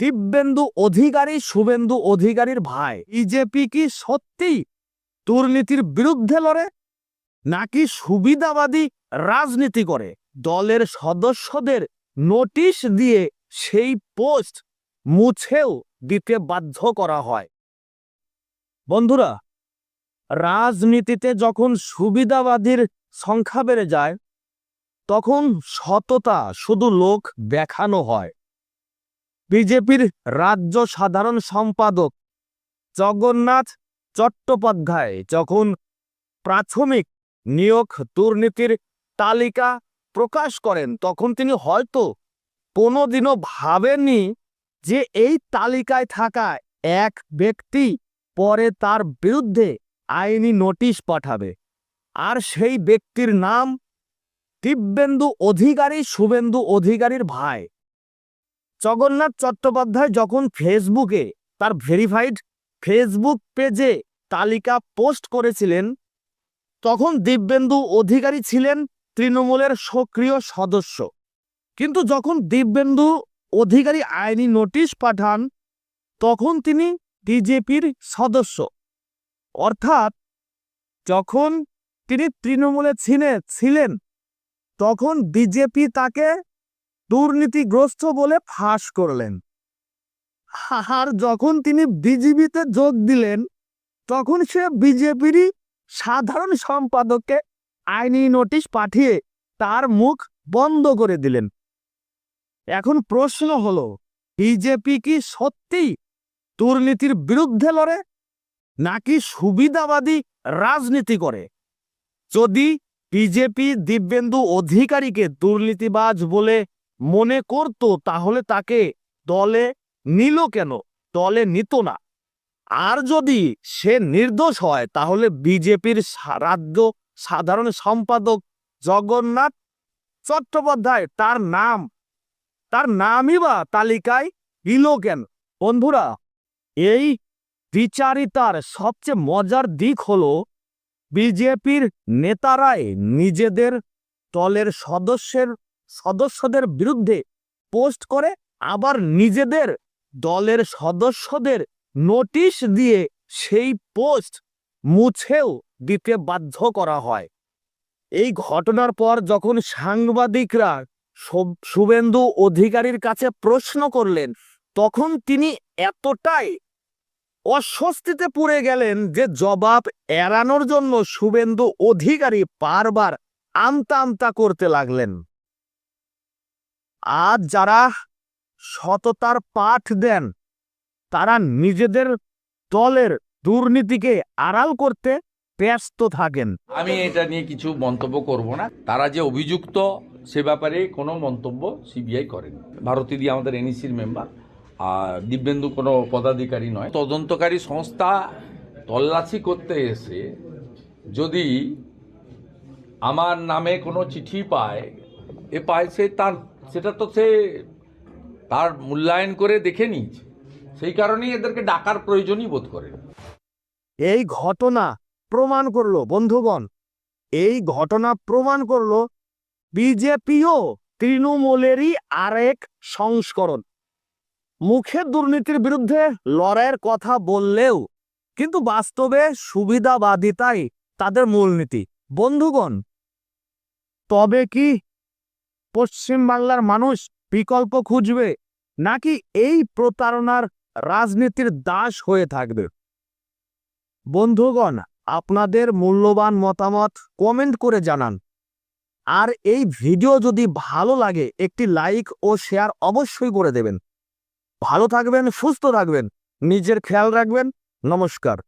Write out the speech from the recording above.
দিব্যেন্দু অধিকারী, শুভেন্দু অধিকারীর ভাই। বিজেপি কি সত্যি দুর্নীতির বিরুদ্ধে লড়ে, নাকি সুবিধাবাদী রাজনীতি করে? দলের সদস্যদের নোটিশ দিয়ে সেই পোস্ট মুছেও দিতে বাধ্য করা হয়। বন্ধুরা, রাজনীতিতে যখন সুবিধাবাদীর সংখ্যা বেড়ে যায়, তখন সততা শুধু লোক দেখানো হয়। বিজেপির রাজ্য সাধারণ সম্পাদক জগন্নাথ চট্টোপাধ্যায় যখন প্রাথমিক নিয়োগ দুর্নীতির তালিকা প্রকাশ করেন, তখন তিনি হয়তো কোনোদিনও ভাবেননি যে এই তালিকায় থাকা এক ব্যক্তি পরে তার বিরুদ্ধে আইনি নোটিশ পাঠাবে। আর সেই ব্যক্তির নাম দিব্যেন্দু অধিকারী, শুভেন্দু অধিকারীর ভাই। জগন্নাথ চট্টোপাধ্যায় যখন ফেসবুকে তার ভেরিফাইড ফেসবুক পেজে তালিকা পোস্ট করেছিলেন, তখন দিব্যেন্দু অধিকারী ছিলেন তৃণমূলের সক্রিয় সদস্য। কিন্তু যখন দিব্যেন্দু অধিকারী আইনি নোটিশ পাঠান, তখন তিনি বিজেপির সদস্য। অর্থাৎ, যখন তিনি তৃণমূলে ছিলেন ছিলেন, তখন বিজেপি তাকে দুর্নীতিগ্রস্ত বলে ফাঁস করলেন। আর যখন তিনি বিজেপিতে যোগ দিলেন, তখন সে বিজেপিরই সাধারণ সম্পাদককে আইনি নোটিশ পাঠিয়ে তার মুখ বন্ধ করে দিলেন। এখন প্রশ্ন হলো, বিজেপি কি সত্যি দুর্নীতির বিরুদ্ধে লড়ে, নাকি সুবিধাবাদী রাজনীতি করে? যদি বিজেপি দিব্যেন্দু অধিকারীকে দুর্নীতিবাজ বলে মনে করত তাহলে তাকে দলে নিল কেন? দলে নিত না। আর যদি সে নির্দোষ হয়, তাহলে বিজেপির রাজ্য সাধারণ সম্পাদক জগন্নাথ চট্টোপাধ্যায় তার নাম, তার নামই বা তালিকায় দিল কেন? বন্ধুরা, এই বিচারিতার সবচেয়ে মজার দিক হল বিজেপির নেতারাই নিজেদের দলের সদস্যের সদস্যদের বিরুদ্ধে পোস্ট করে, আবার নিজেদের দলের সদস্যদের নোটিশ দিয়ে সেই পোস্ট মুছেও দিতে বাধ্য করা হয়। এই ঘটনার পর যখন সাংবাদিকরা শুভেন্দু অধিকারীর কাছে প্রশ্ন করলেন, তখন তিনি এতটাই অস্বস্তিতে পড়ে গেলেন যে জবাব এড়ানোর জন্য শুভেন্দু অধিকারী বারবার আমতা আমতা করতে লাগলেন। আজ যারা সততার পাঠ দেন, তারা নিজেদের দলের দুর্নীতিকে আড়াল করতে ব্যস্ত থাকেন। আমি এটা নিয়ে কিছু মন্তব্য করব না। তারা যে অভিযুক্ত, সে ব্যাপারে কোনো মন্তব্য সিবিআই করেনি। ভারতী দিয়ে আমাদের এনইসির মেম্বার, আর দিব্যেন্দু কোনো পদাধিকারী নয়। তদন্তকারী সংস্থা তল্লাশি করতে এসে যদি আমার নামে কোনো চিঠি পায়, এ পায় সে তার সেটা তো সে তার মূল্যায়ন করে দেখে নিয়েছে। সেই কারণেই এদেরকে ডাকার প্রয়োজনই বোধ করে। এই ঘটনা প্রমাণ করল, বন্ধুগণ, এই ঘটনা প্রমাণ করল বিজেপিও তৃণমূলেরই আরেক সংস্করণ। মুখে দুর্নীতির বিরুদ্ধে লড়াইয়ের কথা বললেও কিন্তু বাস্তবে সুবিধাবাদিতাই তাদের মূলনীতি। বন্ধুগণ, তবে কি পশ্চিম বাংলার মানুষ বিকল্প খুঁজবে নাকি এই প্রতারণার রাজনীতির দাস হয়ে থাকবে? বন্ধুগণ, আপনাদের মূল্যবান মতামত কমেন্ট করে জানান। আর এই ভিডিও যদি ভালো লাগে, একটি লাইক ও শেয়ার অবশ্যই করে দেবেন। ভালো থাকবেন, সুস্থ থাকবেন, নিজের খেয়াল রাখবেন। নমস্কার।